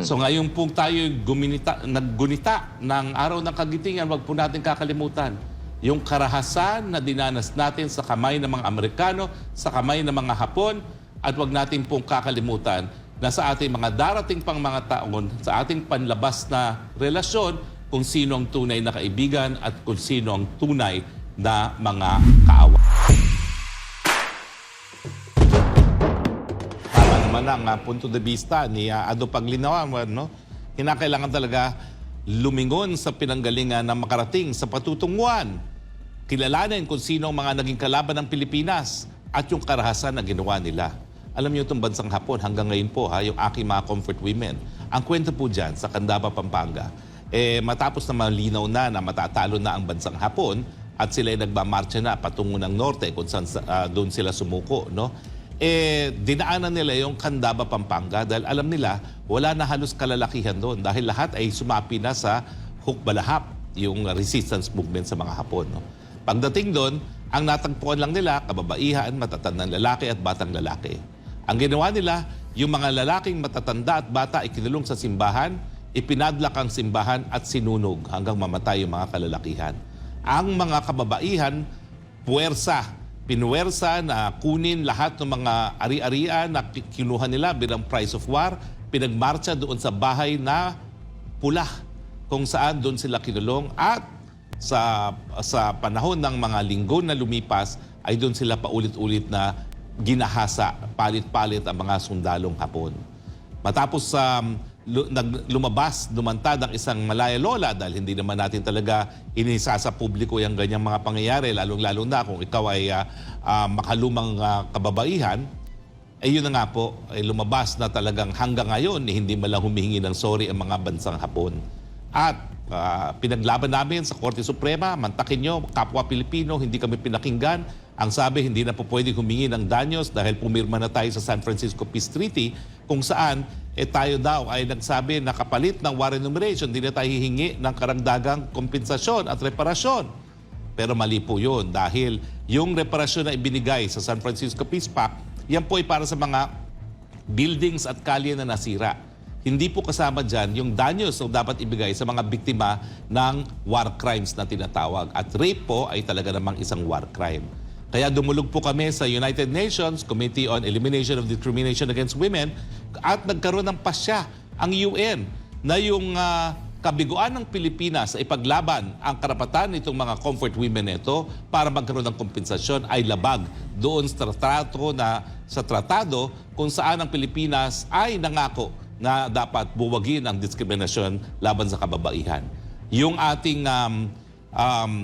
So ngayon po tayo guminita, naggunita ng araw ng kagitingan, wag po natin kakalimutan yung karahasan na dinanas natin sa kamay ng mga Amerikano, sa kamay ng mga Hapon, at wag natin pong kakalimutan na sa ating mga darating pang mga taon, sa ating panlabas na relasyon, kung sino ang tunay na kaibigan at kung sino ang tunay na mga kaawa. Naman ang ah, punto de vista ni uh, Ado Paglinawan, no? Kinakailangan talaga lumingon sa pinanggalingan na makarating sa patutunguhan. Kilalanin kung sino ang mga naging kalaban ng Pilipinas at yung karahasan na ginawa nila. Alam niyo itong bansang Hapon, hanggang ngayon po, ha, yung aking mga comfort women. Ang kwento po dyan sa Candaba, Pampanga, eh, matapos na malinaw na na matatalo na ang bansang Hapon at sila ay nagmamarcha na patungo ng norte kung saan ah, doon sila sumuko, no? Eh dinaanan nila yung Candaba, Pampanga dahil alam nila wala na halos kalalakihan doon dahil lahat ay sumapi na sa Hukbalahap, yung resistance movement sa mga Hapon. No? Pagdating doon, ang natagpuan lang nila, kababaihan, matatandang lalaki at batang lalaki. Ang ginawa nila, yung mga lalaking matatanda at bata ay kinulong sa simbahan, ipinadlak ang simbahan at sinunog hanggang mamatay yung mga kalalakihan. Ang mga kababaihan, puwersa, pinuwersa na kunin lahat ng mga ari-arian na ki- kinuha nila bilang price of war, pinagmarcha doon sa bahay na pula kung saan doon sila kinulong. At sa sa panahon ng mga linggo na lumipas ay doon sila paulit-ulit na ginahasa, palit-palit ang mga sundalong Hapon. Matapos um, lu- nag- lumabas, lumantad ang isang malaya lola dahil hindi naman natin talaga inisa sa publiko yung ganyang mga pangyayari, lalong-lalo na kung ikaw ay ah, ah, makalumang ah, kababaihan, eh yun na nga po, ay lumabas na talagang hanggang ngayon, eh, hindi malang humihingi ng sorry ang mga bansang Hapon. At ah, pinaglaban namin sa Korte Suprema, mantakin nyo, kapwa Pilipino, hindi kami pinakinggan. Ang sabi, hindi na po pwede humingi ng danyos dahil pumirma na tayo sa San Francisco Peace Treaty kung saan eh, tayo daw ay nagsabi na kapalit ng war enumeration, hindi na tayo hihingi ng karagdagang kompensasyon at reparasyon. Pero mali po yun dahil yung reparasyon na ibinigay sa San Francisco Peace Pact, yan po ay para sa mga buildings at kalye na nasira. Hindi po kasama dyan yung danyos na dapat ibigay sa mga biktima ng war crimes na tinatawag. At rape po ay talaga namang isang war crime. Kaya dumulog po kami sa United Nations Committee on Elimination of Discrimination Against Women at nagkaroon ng pasya ang UN na yung ah, kabiguan ng Pilipinas sa ipaglaban ang karapatan nitong mga comfort women nito para magkaroon ng kompensasyon ay labag doon sa trato na sa tratado kung saan ang Pilipinas ay nangako na dapat buwagin ang diskriminasyon laban sa kababaihan. Yung ating um, um,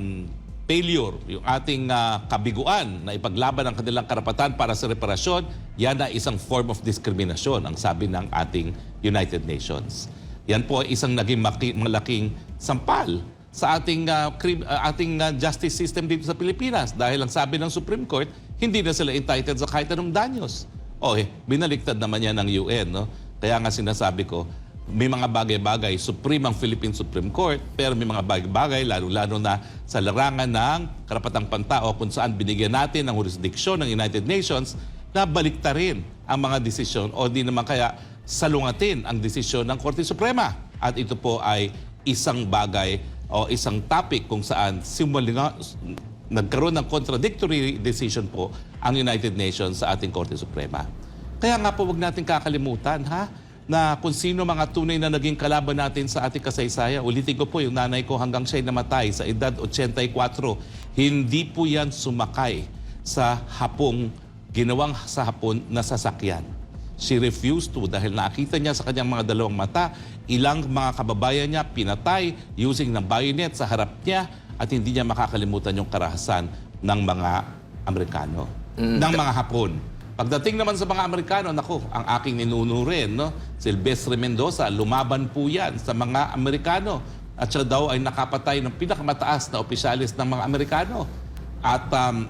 failure, yung ating ah, kabiguan na ipaglaban ang kanilang karapatan para sa reparasyon, yan ay isang form of discrimination, ang sabi ng ating United Nations. Yan po ay isang naging maki- malaking sampal sa ating ah, crim- ah, ating ah, justice system dito sa Pilipinas dahil ang sabi ng Supreme Court, hindi na sila entitled sa kahit anong danyos. O eh, binaliktad naman yan ng UN, no? Kaya nga sinasabi ko, may mga bagay-bagay, supreme ang Philippine Supreme Court, pero may mga bagay-bagay, lalo-lalo na sa larangan ng karapatang pantao kung saan binigyan natin ng jurisdiksyon ng United Nations na baliktarin ang mga desisyon o di naman kaya salungatin ang desisyon ng Korte Suprema. At ito po ay isang bagay o isang topic kung saan simulinga, nagkaroon ng contradictory decision po ang United Nations sa ating Korte Suprema. Kaya nga po wag natin kakalimutan ha na kung sino mga tunay na naging kalaban natin sa ating kasaysayan. Ulitin ko po yung nanay ko hanggang siya'y namatay sa edad 84. Hindi po yan sumakay sa hapong ginawang sa hapon na sasakyan. She refused to dahil nakita niya sa kanyang mga dalawang mata, ilang mga kababayan niya pinatay using ng bayonet sa harap niya at hindi niya makakalimutan yung karahasan ng mga Amerikano, ng mga Hapon. Pagdating naman sa mga Amerikano, nako, ang aking ninuno rin, no? Silvestre Mendoza, lumaban po yan sa mga Amerikano. At siya daw ay nakapatay ng pinakamataas na opisyalis ng mga Amerikano. At um,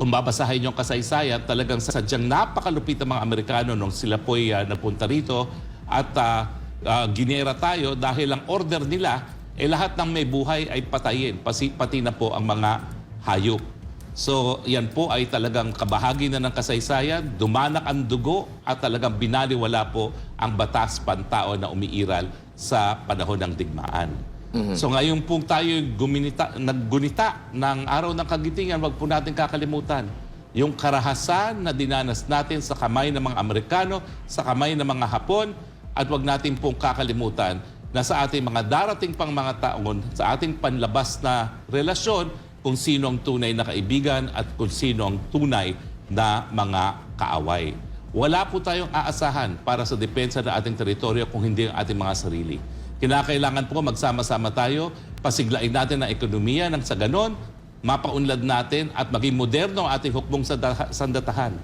kung babasahin yung kasaysayan, talagang sadyang napakalupit ang mga Amerikano nung sila po'y ah, napunta rito at ah, ah, ginera tayo dahil ang order nila, eh lahat ng may buhay ay patayin, pasi, pati na po ang mga hayop. So yan po ay talagang kabahagi na ng kasaysayan, dumanak ang dugo at talagang binaliwala po ang batas pantao na umiiral sa panahon ng digmaan. So ngayon po tayo guminita, naggunita ng araw ng kagitingan, wag po natin kakalimutan yung karahasan na dinanas natin sa kamay ng mga Amerikano, sa kamay ng mga Hapon, at wag natin pong kakalimutan na sa ating mga darating pang mga taon, sa ating panlabas na relasyon, kung sino ang tunay na kaibigan at kung sino ang tunay na mga kaaway. Wala po tayong aasahan para sa depensa ng ating teritoryo kung hindi ang ating mga sarili. Kinakailangan po magsama-sama tayo, pasiglain natin ang ekonomiya nang sa ganon, mapaunlad natin at maging moderno ang ating hukbong sanda- sandatahan.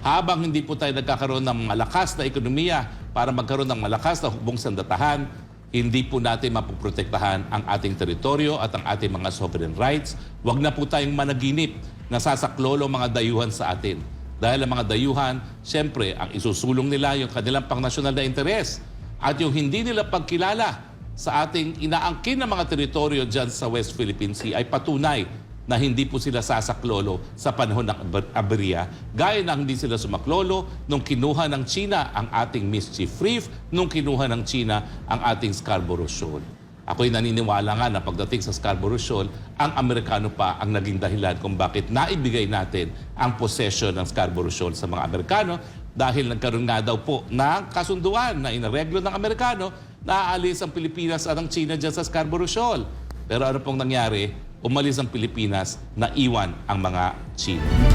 Habang hindi po tayo nagkakaroon ng malakas na ekonomiya para magkaroon ng malakas na hukbong sandatahan, hindi po natin mapoprotektahan ang ating teritoryo at ang ating mga sovereign rights. Huwag na po tayong managinip na sasaklolo mga dayuhan sa atin. Dahil ang mga dayuhan, siyempre, ang isusulong nila yung kanilang pangnasyonal na interes at yung hindi nila pagkilala sa ating inaangkin na mga teritoryo dyan sa West Philippine Sea ay patunay na hindi po sila sasaklolo sa panahon ng Aber- aberya, gaya na hindi sila sumaklolo nung kinuha ng China ang ating Mischief Reef, nung kinuha ng China ang ating Scarborough Shoal. Ako'y naniniwala nga na pagdating sa Scarborough Shoal, ang Amerikano pa ang naging dahilan kung bakit naibigay natin ang possession ng Scarborough Shoal sa mga Amerikano dahil nagkaroon nga daw po ng kasunduan na inareglo ng Amerikano na aalis ang Pilipinas at ang China dyan sa Scarborough Shoal. Pero ano pong nangyari? Umalis ang Pilipinas, naiwan ang mga Chino.